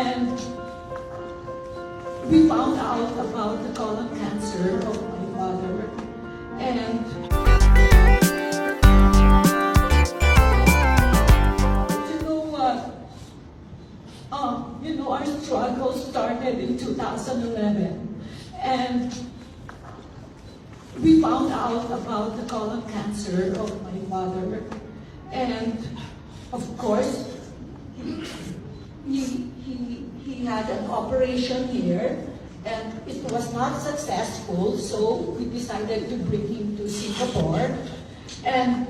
And we found out about the colon cancer of my father. And you know what? Um, you know, our struggle started in 2011. And we found out about the colon cancer of my father. And of course, he, he, he had an operation here and it was not successful, so we decided to bring him to Singapore. And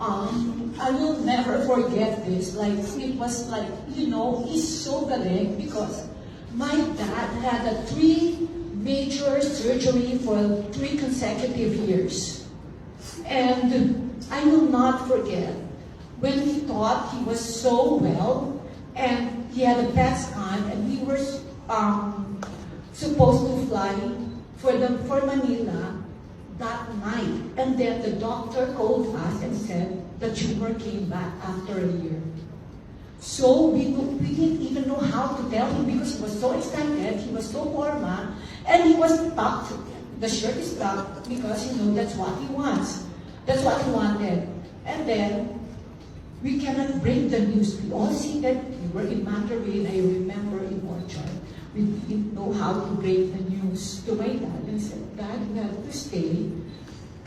um, I will never forget this. Like, it was like, you know, he's so galing because my dad had a three major surgery for three consecutive years. And I will not forget when he thought he was so well and he had a PET scan and we were um, supposed to fly for the for Manila that night. And then the doctor called us and said the tumor came back after a year. So we, we didn't even know how to tell him because he was so excited, he was so formal, and he was tucked. The shirt is tucked because you know that's what he wants. That's what he wanted. And then we cannot break the news. We all see that we were in Mandarin, I remember in Orchard. We didn't know how to break the news to my dad and said, Dad, you have to stay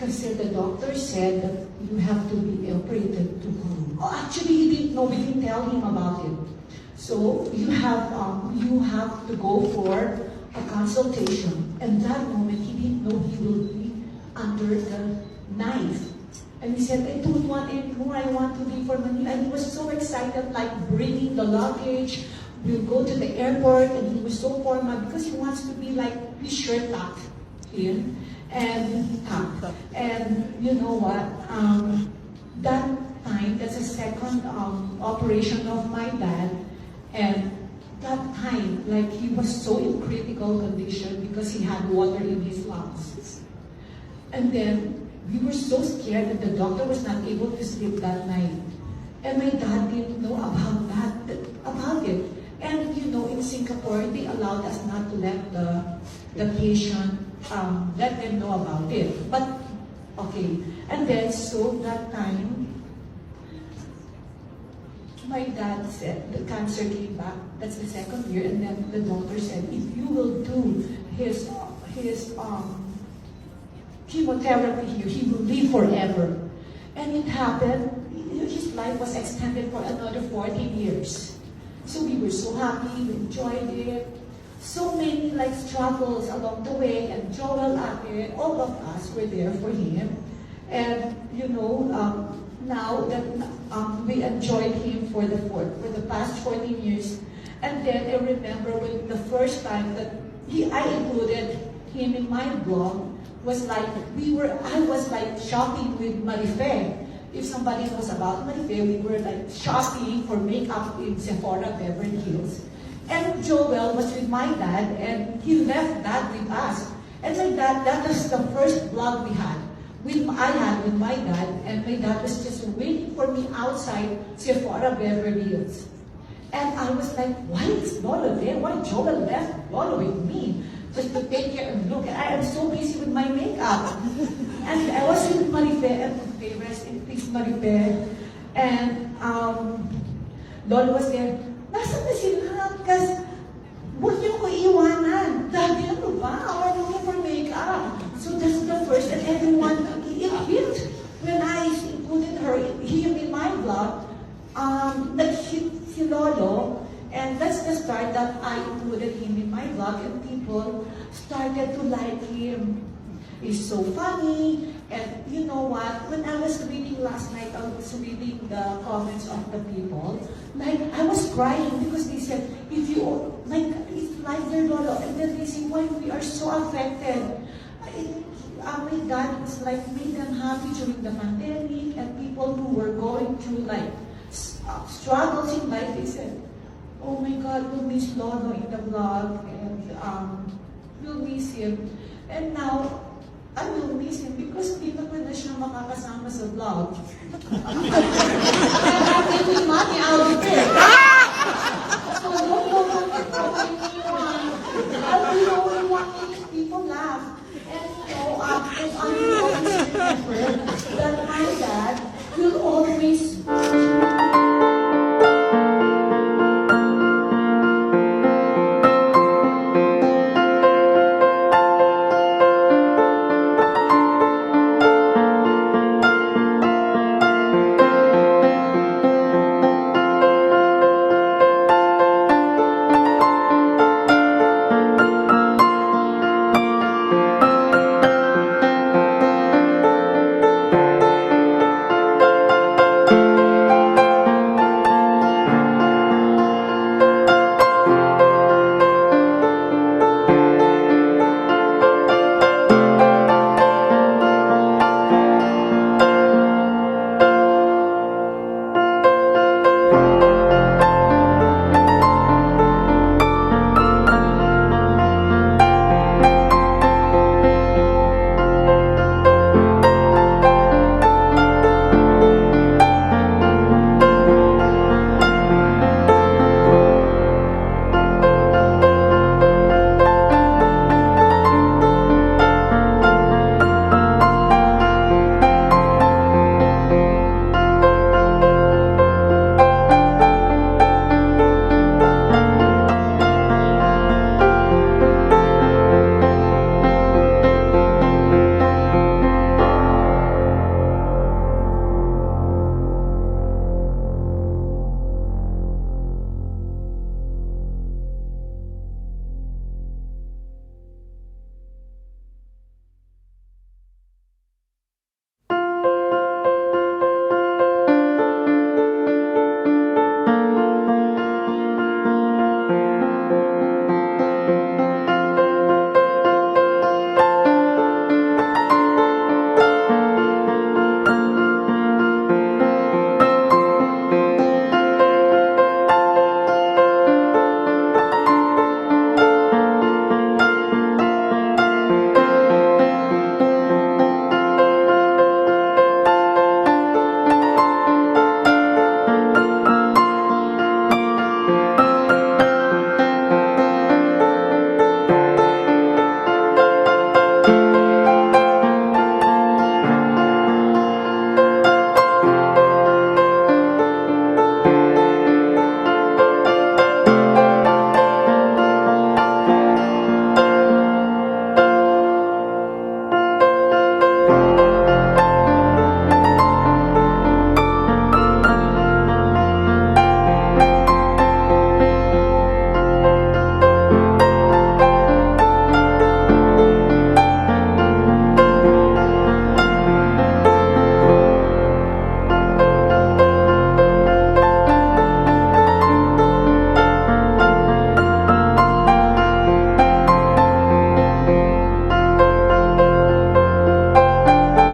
because the doctor said that you have to be operated tomorrow. Oh, actually, he didn't know. We didn't tell him about it. So you have um, you have to go for a consultation. And that moment, he didn't know he will be under the knife. And he said, I don't want anymore. I want to leave for Manila. And he was so excited, like bringing the luggage. We'll go to the airport, and he was so formal because he wants to be like his shirt tucked here and. And you know what? Um, that time, that's a second um, operation of my dad, and that time, like he was so in critical condition because he had water in his lungs. And then we were so scared that the doctor was not able to sleep that night. And my dad didn't know about that, about it. And you know, in Singapore, they allowed us not to let the, the patient, um, let them know about it. But, okay. And then, so that time, my dad said the cancer came back. That's the second year. And then the doctor said, if you will do his, his, um, chemotherapy here, he will live forever. And it happened, his life was extended for another 14 years. So we were so happy, we enjoyed it. So many like struggles along the way, and Joel, Ate, all of us were there for him. And you know, um, now that um, we enjoyed him for the for, for the past 14 years, and then I remember when the first time that he, I included him in my blog, was like we were I was like shopping with Marife. If somebody knows about Marife, we were like shopping for makeup in Sephora Beverly Hills. And Joel was with my dad and he left that with us. And my dad, that was the first vlog we had. With I had with my dad, and my dad was just waiting for me outside Sephora Beverly Hills. And I was like, why is Lolo there? Why Joel left Lolo with me? Just to take care and look. I am so busy with my makeup. and I was with Marife, and okay, rest in peace, Marife. And um, Lolo was there, Nasaan na si Kasi, huwag niyo ko iwanan. Dahil ano ba? Want to for makeup. So that's the first, and everyone, it hit. When I included her, him in my vlog, um, nag-hit si Lolo, and that's the start that I included him in my vlog and people started to like him. He's so funny. And you know what? When I was reading last night, I was reading the comments of the people. Like, I was crying because they said, if you, like, it's like their lolo. And then they say, why we are so affected. It, uh, my dad was like, made them happy during the pandemic and people who were going through like uh, struggles in life, they said, oh my God, we'll miss Lolo in the vlog and um, we'll miss him. And now, I will miss him because hindi na ko na siya makakasama sa vlog. I'm taking money out of there.